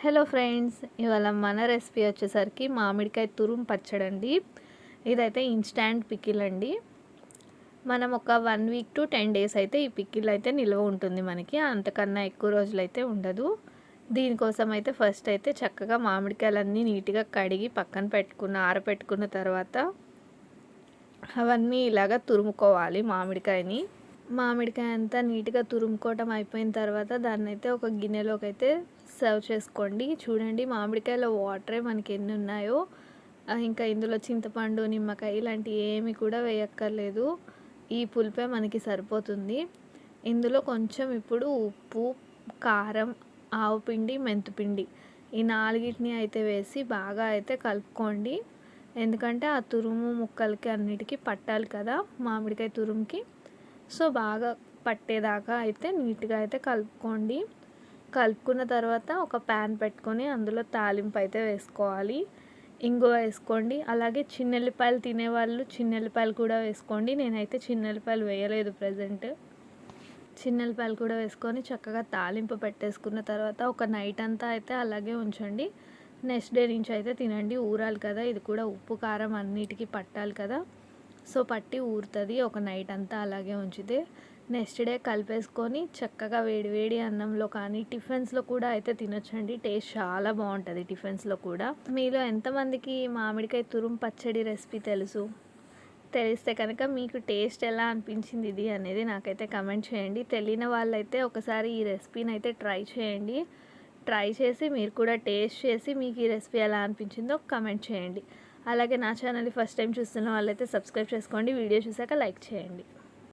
Hello friends ఇవాళ మన recipe వచ్చేసరికి మామిడికాయ తురుము పచ్చడండి. ఇదైతే ఇన్స్టాంట్ పికిల్ అండి. మనం ఒక one week to ten days అయితే ఈ పికిల్ అయితే నిల్వ ఉంటుంది మనకి. అంతకన్నా ఎక్కువ రోజులు అయితే ఉండదు. దీనికోసం అయితే ఫస్ట్ అయితే చక్కగా మామిడికాయలన్నీ నీట్గా కడిగి పక్కన పెట్టుకున్న ఆరపెట్టుకున్న తర్వాత అవన్నీ ఇలాగ తురుముకోవాలి మామిడికాయని. మామిడికాయ అంతా నీట్గా తురుముకోవటం అయిపోయిన తర్వాత దాన్ని అయితే ఒక గిన్నెలోకి అయితే సర్వ్ చేసుకోండి. చూడండి మామిడికాయలో వాటరే మనకి ఎన్ని ఉన్నాయో. ఇంకా ఇందులో చింతపండు నిమ్మకాయ ఇలాంటివి ఏమి కూడా వేయక్కర్లేదు. ఈ పులిపే మనకి సరిపోతుంది. ఇందులో కొంచెం ఇప్పుడు ఉప్పు కారం ఆవు పిండి మెంతుపిండి ఈ నాలుగిటిని అయితే వేసి బాగా అయితే కలుపుకోండి. ఎందుకంటే ఆ తురుము ముక్కలకి అన్నిటికీ పట్టాలి కదా మామిడికాయ తురుముకి. సో బాగా పట్టేదాకా అయితే నీట్గా అయితే కలుపుకోండి. కలుపుకున్న తర్వాత ఒక ప్యాన్ పెట్టుకొని అందులో తాలింపు అయితే వేసుకోవాలి. ఇంగువ వేసుకోండి. అలాగే చిన్నెల్లిపాయలు తినేవాళ్ళు చిన్నెల్లిపాయలు కూడా వేసుకోండి. నేనైతే చిన్నెల్లిపాయలు వేయలేదు ప్రజెంట్. చిన్నెల్లిపాయలు కూడా వేసుకొని చక్కగా తాలింపు పెట్టేసుకున్న తర్వాత ఒక నైట్ అంతా అయితే అలాగే ఉంచండి. నెక్స్ట్ డే నుంచి అయితే తినండి. ఊరాలి కదా. ఇది కూడా ఉప్పు కారం అన్నిటికీ పట్టాలి కదా. సో పట్టి ఊరుతుంది ఒక నైట్ అంతా అలాగే ఉంచితే నెక్స్ట్ డే కలిపేసుకొని చక్కగా వేడి వేడి అన్నంలో కానీ టిఫిన్స్లో కూడా అయితే తినొచ్చండి. టేస్ట్ చాలా బాగుంటుంది టిఫిన్స్లో కూడా. మీలో ఎంతమందికి మామిడికాయ తురుము పచ్చడి రెసిపీ తెలుసు? తెలిస్తే కనుక మీకు టేస్ట్ ఎలా అనిపించింది ఇది అనేది నాకైతే కమెంట్ చేయండి. తెలియని వాళ్ళైతే ఒకసారి ఈ రెసిపీని అయితే ట్రై చేయండి. ట్రై చేసి మీరు కూడా టేస్ట్ చేసి మీకు ఈ రెసిపీ ఎలా అనిపించిందో కమెంట్ చేయండి. అలాగే నా ఛానల్ని ఫస్ట్ టైం చూస్తున్న వాళ్ళైతే సబ్స్క్రైబ్ చేసుకోండి. వీడియో చూసాక లైక్ చేయండి.